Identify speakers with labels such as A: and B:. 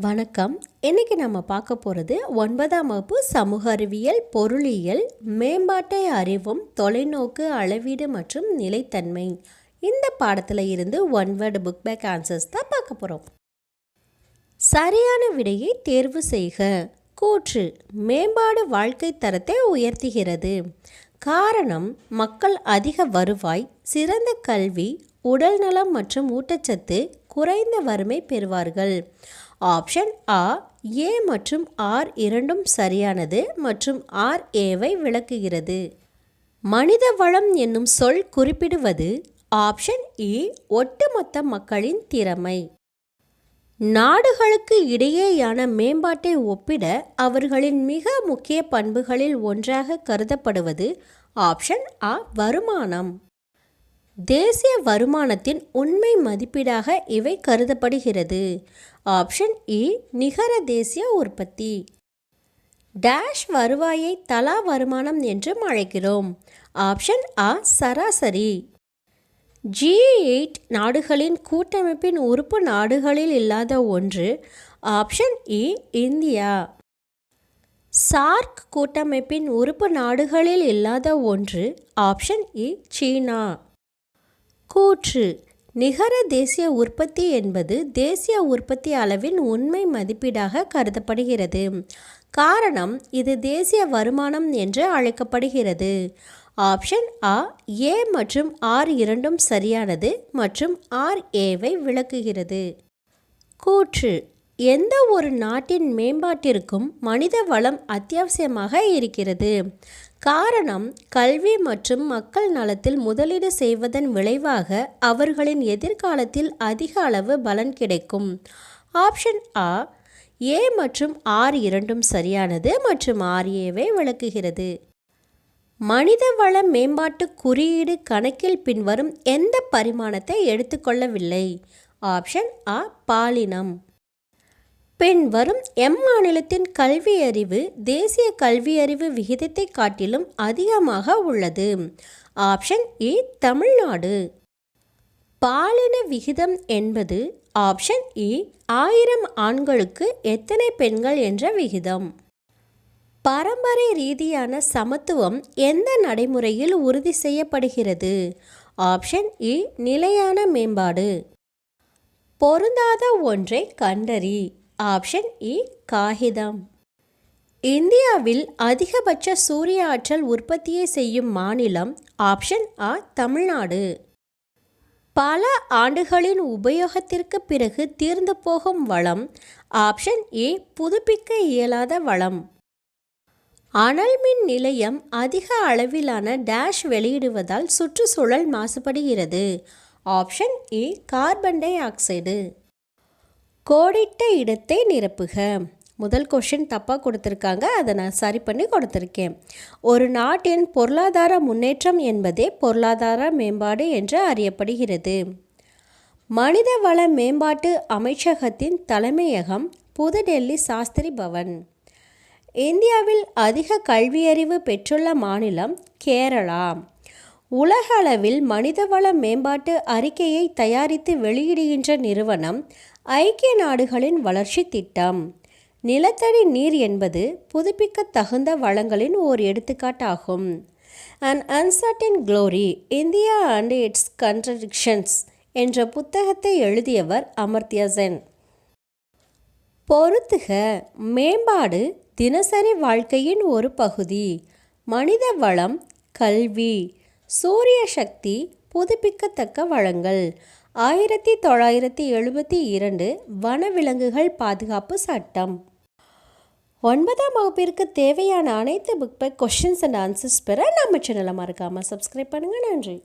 A: வணக்கம். இன்னைக்கு நம்ம பார்க்க போகிறது ஒன்பதாம் வகுப்பு சமூக அறிவியல் பொருளியல் மேம்பாட்டை அறிவும் தொலைநோக்கு அளவீடு மற்றும் நிலைத்தன்மை. இந்த பாடத்தில் இருந்து one word book back answers தான் பார்க்க போகிறோம் சரியான விடையை தேர்வு செய்க. கூற்று மேம்பாடு வாழ்க்கை தரத்தை உயர்த்துகிறது. காரணம் மக்கள் அதிக வருவாய் சிறந்த கல்வி உடல்நலம் மற்றும் ஊட்டச்சத்து குறைந்த வறுமை பெறுவார்கள். ஆப்ஷன் ஆ ஏ மற்றும் ஆர் இரண்டும் சரியானது மற்றும் ஆர் ஏவை விளக்குகிறது. மனித வளம் என்னும் சொல் குறிப்பிடுவது ஆப்ஷன் இ ஒட்டுமொத்த மக்களின் திறமை. நாடுகளுக்கு இடையேயான மேம்பாட்டை ஒப்பிட அவர்களின் மிக முக்கிய பண்புகளில் ஒன்றாக கருதப்படுவது ஆப்ஷன் ஆ வருமானம். தேசிய வருமானத்தின் உண்மை மதிப்பீடாக இவை கருதப்படுகிறது. ஆப்ஷன் இ நிகர தேசிய உற்பத்தி. டேஷ் வருவாயை தலா வருமானம் என்றும் அழைக்கிறோம். ஆப்ஷன் ஆ சராசரி. ஜி எயிட் நாடுகளின் கூட்டமைப்பின் உறுப்பு நாடுகளில் இல்லாத ஒன்று. ஆப்ஷன் இ இந்தியா. சார்க் கூட்டமைப்பின் உறுப்பு நாடுகளில் இல்லாத ஒன்று. ஆப்ஷன் இ சீனா. கூற்று. நிகர தேசிய உற்பத்தி என்பது தேசிய உற்பத்தி அளவின் உண்மை மதிப்பீடாக கருதப்படுகிறது. காரணம் இது தேசிய வருமானம் என்று அழைக்கப்படுகிறது. ஆப்ஷன் ஆ ஏ மற்றும் ஆர் இரண்டும் சரியானது மற்றும் ஆர் ஏவை விளக்குகிறது. கூற்று. எந்த ஒரு நாட்டின் மேம்பாட்டிற்கும் மனித வளம் அத்தியாவசியமாக இருக்கிறது. காரணம் கல்வி மற்றும் மக்கள் நலத்தில் முதலீடு செய்வதன் விளைவாக அவர்களின் எதிர்காலத்தில் அதிக அளவு பலன் கிடைக்கும். ஆப்ஷன் ஆ ஏ மற்றும் ஆர் இரண்டும் சரியானது மற்றும் ஆர் ஏவை விளக்குகிறது. மனித வள மேம்பாட்டு குறியீடு கணக்கில் பின்வரும் எந்த பரிமாணத்தை எடுத்துக்கொள்ளவில்லை? ஆப்ஷன் ஆ பாலினம். பின் வரும் எம் மாநிலத்தின் கல்வியறிவு தேசிய கல்வியறிவு விகிதத்தை காட்டிலும் அதிகமாக உள்ளது. Option A Tamil Nadu. பாலின விகிதம் என்பது ஆப்ஷன் ஏ ஆயிரம் ஆண்களுக்கு எத்தனை பெண்கள் என்ற விகிதம். பரம்பரை ரீதியான சமத்துவம் எந்த நடைமுறையில் உறுதி செய்யப்படுகிறது? ஆப்ஷன் ஏ நிலையான மேம்பாடு. பொருந்தாத ஒன்றை கண்டறி. ஆப்ஷன் இ காகிதம். இந்தியாவில் அதிகபட்ச சூரிய ஆற்றல் உற்பத்தியை செய்யும் மாநிலம் ஆப்ஷன் ஆ தமிழ்நாடு. பல ஆண்டுகளின் உபயோகத்திற்கு பிறகு தீர்ந்து போகும் வளம் ஆப்ஷன் ஏ புதுப்பிக்க இயலாத வளம். அனல் மின் நிலையம் அதிக அளவிலான டேஷ் வெளியிடுவதால் சுற்றுச்சூழல் மாசுபடுகிறது. Option A carbon dioxide. கோடிட்ட இடத்தை நிரப்புக. முதல் கொஷின் தப்பாக கொடுத்துருக்காங்க. அதை நான் சரி பண்ணி கொடுத்துருக்கேன். ஒரு நாட்டின் பொருளாதார முன்னேற்றம் என்பதே பொருளாதார மேம்பாடு என்று அறியப்படுகிறது. மனித வள மேம்பாட்டு அமைச்சகத்தின் தலைமையகம் புதுடெல்லி சாஸ்திரி பவன். இந்தியாவில் அதிக கல்வியறிவு பெற்றுள்ள மாநிலம் கேரளா. உலக அளவில் மனிதவள மேம்பாட்டு அறிக்கையை தயாரித்து வெளியிடுகின்ற நிறுவனம் ஐக்கிய நாடுகளின் வளர்ச்சி திட்டம். நிலத்தடி நீர் என்பது புதுப்பிக்க தகுந்த வளங்களின் ஓர் எடுத்துக்காட்டாகும். And uncertain glory India and its contradictions என்ற புத்தகத்தை எழுதியவர் அமர்த்தியசென் பொறுத்துக மேம்பாடு தினசரி வாழ்க்கையின் ஒரு பகுதி. மனித வளம் கல்வி. சூரிய சக்தி புதுப்பிக்கத்தக்க வளங்கள். ஆயிரத்தி தொள்ளாயிரத்தி எழுபத்தி இரண்டு வனவிலங்குகள் பாதுகாப்பு சட்டம். ஒன்பதாம் வகுப்பிற்கு தேவையான அனைத்து book by questions and answers பெற நம்ம சேனலை மறக்காமல் சப்ஸ்கிரைப் பண்ணுங்கள் நன்றி.